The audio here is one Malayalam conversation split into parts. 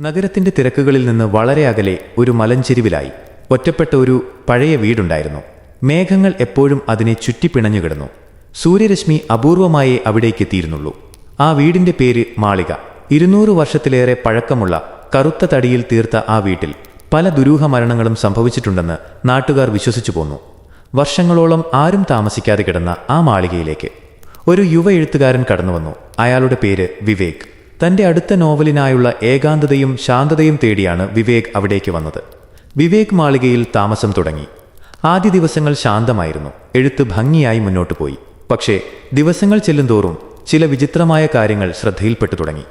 നഗരത്തിന്റെ തിരക്കുകളിൽ നിന്ന് വളരെ അകലെ ഒരു മലഞ്ചെരിവിലായി. ഒറ്റപ്പെട്ട ഒരു പഴയ വീടുണ്ടായിരുന്നു. മേഘങ്ങൾ എപ്പോഴും അതിനെ ചുറ്റിപ്പിണഞ്ഞു കിടന്നു. സൂര്യരശ്മി അപൂർവമായേ അവിടേക്ക് എത്തിയിരുന്നുള്ളൂ ആ വീടിന്റെ പേര് മാളിക. ഇരുന്നൂറ് വർഷത്തിലേറെ പഴക്കമുള്ള കറുത്ത തടിയിൽ തീർത്ത ആ വീട്ടിൽ പല ദുരൂഹ മരണങ്ങളും സംഭവിച്ചിട്ടുണ്ടെന്ന് നാട്ടുകാർ വിശ്വസിച്ചു പോന്നു. വർഷങ്ങളോളം ആരും താമസിക്കാതെ കിടന്ന ആ മാളികയിലേക്ക് ഒരു യുവ എഴുത്തുകാരൻ കടന്നുവന്നു. അയാളുടെ പേര് വിവേക്. തന്റെ അടുത്ത നോവലിനായുള്ള ഏകാന്തതയും ശാന്തതയും തേടിയാണ് വിവേക് അവിടേക്ക് വന്നത്. വിവേക് മാളികയിൽ താമസം തുടങ്ങി. ആദ്യ ദിവസങ്ങൾ ശാന്തമായിരുന്നു. എഴുത്ത് ഭംഗിയായി മുന്നോട്ടു പോയി. പക്ഷേ ദിവസങ്ങൾ ചെല്ലുന്തോറും ചില വിചിത്രമായ കാര്യങ്ങൾ ശ്രദ്ധയിൽപ്പെട്ടു തുടങ്ങി.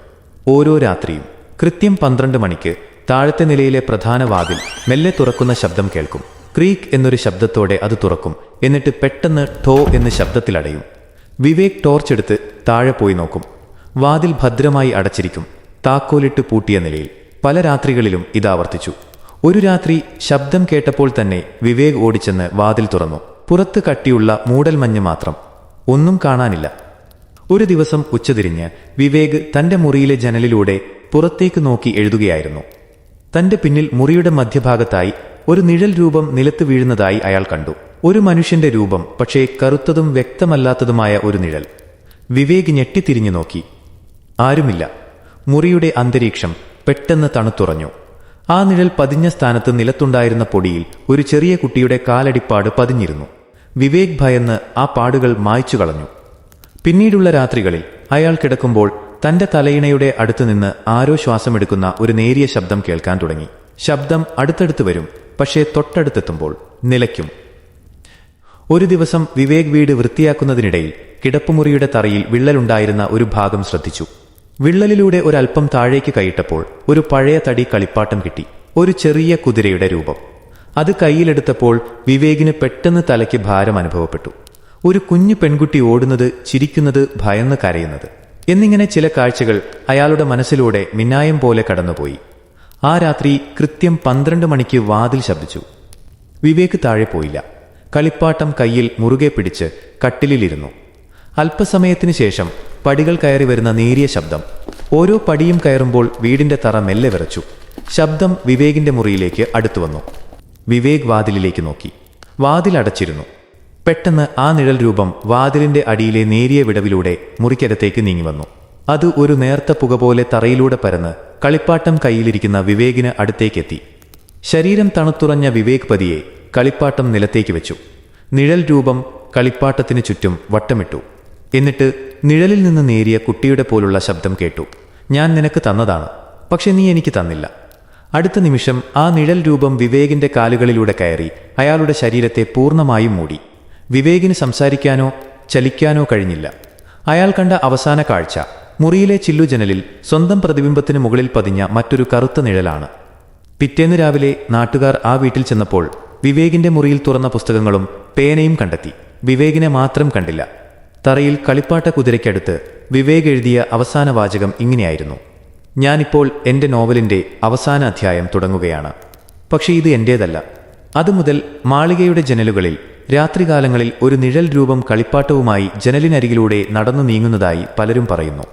ഓരോ രാത്രിയും കൃത്യം പന്ത്രണ്ട് മണിക്ക് താഴത്തെ നിലയിലെ പ്രധാന വാതിൽ മെല്ലെ തുറക്കുന്ന ശബ്ദം കേൾക്കും. ക്രീക്ക് എന്നൊരു ശബ്ദത്തോടെ അത് തുറക്കും. എന്നിട്ട് പെട്ടെന്ന് ടോ എന്ന് ശബ്ദത്തിലടയും. വിവേക് ടോർച്ചെടുത്ത് താഴെ പോയി നോക്കും. വാതിൽ ഭദ്രമായി അടച്ചിരിക്കും. താക്കോലിട്ട് പൂട്ടിയ നിലയിൽ പല രാത്രികളിലും ഇത് ആവർത്തിച്ചു. ഒരു രാത്രി ശബ്ദം കേട്ടപ്പോൾ തന്നെ വിവേക് ഓടിച്ചെന്ന് വാതിൽ തുറന്നു. പുറത്ത് കട്ടിയുള്ള മൂടൽമഞ്ഞ് മാത്രം. ഒന്നും കാണാനില്ല. ഒരു ദിവസം ഉച്ചതിരിഞ്ഞ് വിവേക് തന്റെ മുറിയിലെ ജനലിലൂടെ പുറത്തേക്ക് നോക്കി എഴുതുകയായിരുന്നു. തന്റെ പിന്നിൽ മുറിയുടെ മധ്യഭാഗത്തായി ഒരു നിഴൽ രൂപം നിലത്ത് വീഴുന്നതായി അയാൾ കണ്ടു. ഒരു മനുഷ്യന്റെ രൂപം പക്ഷേ കറുത്തതും വ്യക്തമല്ലാത്തതുമായ ഒരു നിഴൽ. വിവേക് ഞെട്ടിത്തിരിഞ്ഞു നോക്കി. ആരുമില്ല. മുറിയുടെ അന്തരീക്ഷം പെട്ടെന്ന് തണുത്തുറഞ്ഞു. ആ നിഴൽ പതിഞ്ഞ സ്ഥാനത്ത് നിലത്തുണ്ടായിരുന്ന പൊടിയിൽ ഒരു ചെറിയ കുട്ടിയുടെ കാലടിപ്പാട് പതിഞ്ഞിരുന്നു. വിവേക് ഭയന്ന് ആ പാടുകൾ മായ്ച്ചു കളഞ്ഞു. പിന്നീടുള്ള രാത്രികളിൽ അയാൾ കിടക്കുമ്പോൾ തന്റെ തലയിണയുടെ അടുത്ത് നിന്ന് ആരോ ശ്വാസമെടുക്കുന്ന ഒരു നേരിയ ശബ്ദം കേൾക്കാൻ തുടങ്ങി. ശബ്ദം അടുത്തടുത്ത് വരും പക്ഷേ തൊട്ടടുത്തെത്തുമ്പോൾ നിലയ്ക്കും. ഒരു ദിവസം വിവേക് വീട് വൃത്തിയാക്കുന്നതിനിടയിൽ കിടപ്പുമുറിയുടെ തറയിൽ വിള്ളലുണ്ടായിരുന്ന ഒരു ഭാഗം ശ്രദ്ധിച്ചു. വിള്ളലിലൂടെ ഒരല്പം താഴേക്ക് കൈയിട്ടപ്പോൾ ഒരു പഴയ തടി കളിപ്പാട്ടം കിട്ടി. ഒരു ചെറിയ കുതിരയുടെ രൂപം. അത് കയ്യിലെടുത്തപ്പോൾ വിവേകിന് പെട്ടെന്ന് തലയ്ക്ക് ഭാരം അനുഭവപ്പെട്ടു. ഒരു കുഞ്ഞു പെൺകുട്ടി ഓടുന്നത് ചിരിക്കുന്നത് ഭയന്ന് കരയുന്നത്. എന്നിങ്ങനെ ചില കാഴ്ചകൾ അയാളുടെ മനസ്സിലൂടെ മിന്നായം പോലെ കടന്നുപോയി. ആ രാത്രി കൃത്യം പന്ത്രണ്ട് മണിക്ക് വാതിൽ ശബ്ദിച്ചു. വിവേക് താഴെ പോയില്ല. കളിപ്പാട്ടം കയ്യിൽ മുറുകെ പിടിച്ച് കട്ടിലിലിരുന്നു. അല്പസമയത്തിനു ശേഷം പടികൾ കയറി വരുന്ന നേരിയ ശബ്ദം. ഓരോ പടിയും കയറുമ്പോൾ വീടിന്റെ തറ മെല്ലെ വിറച്ചു. ശബ്ദം വിവേകിന്റെ മുറിയിലേക്ക് അടുത്തു വന്നു. വിവേക് വാതിലിലേക്ക് നോക്കി. വാതിൽ അടച്ചിരുന്നു. പെട്ടെന്ന് ആ നിഴൽ രൂപം വാതിലിന്റെ അടിയിലെ നേരിയ വിടവിലൂടെ മുറിക്കകത്തേക്ക് നീങ്ങി വന്നു. അത് ഒരു നേർത്ത പുക പോലെ തറയിലൂടെ പരന്ന് കളിപ്പാട്ടം കയ്യിലിരിക്കുന്ന വിവേകിന് അടുത്തേക്കെത്തി. ശരീരം തണുത്തുറഞ്ഞ വിവേക് പതിയെ കളിപ്പാട്ടം നിലത്തേക്ക് വെച്ചു. നിഴൽ രൂപം കളിപ്പാട്ടത്തിന് ചുറ്റും വട്ടമിട്ടു. എന്നിട്ട് നിഴലിൽ നിന്ന് നേരിയ കുട്ടിയുടെ പോലുള്ള ശബ്ദം കേട്ടു. ഞാൻ നിനക്ക് തന്നതാണ് പക്ഷെ നീ എനിക്ക് തന്നില്ല. അടുത്ത നിമിഷം ആ നിഴൽ രൂപം വിവേകിന്റെ കാലുകളിലൂടെ കയറി അയാളുടെ ശരീരത്തെ പൂർണമായും മൂടി. വിവേകിന് സംസാരിക്കാനോ ചലിക്കാനോ കഴിഞ്ഞില്ല. അയാൾ കണ്ട അവസാന കാഴ്ച മുറിയിലെ ചില്ലുജനലിൽ സ്വന്തം പ്രതിബിംബത്തിന് മുകളിൽ പതിഞ്ഞ മറ്റൊരു കറുത്ത നിഴലാണ്. പിറ്റേന്ന് രാവിലെ നാട്ടുകാർ ആ വീട്ടിൽ ചെന്നപ്പോൾ വിവേകിന്റെ മുറിയിൽ തുറന്ന പുസ്തകങ്ങളും പേനയും കണ്ടെത്തി. വിവേകിനെ മാത്രം കണ്ടില്ല. തറയിൽ കളിപ്പാട്ട കുതിരയ്ക്കടുത്ത് വിവേക് എഴുതിയ അവസാന വാചകം ഇങ്ങനെയായിരുന്നു. ഞാനിപ്പോൾ എന്റെ നോവലിന്റെ അവസാന അധ്യായം തുടങ്ങുകയാണ്. പക്ഷേ ഇത് എന്റേതല്ല അതുമുതൽ മാളികയുടെ ജനലുകളിൽ രാത്രികാലങ്ങളിൽ ഒരു നിഴൽ രൂപം കളിപ്പാട്ടവുമായി ജനലിനരികിലൂടെ നടന്നു നീങ്ങുന്നതായി പലരും പറയുന്നു.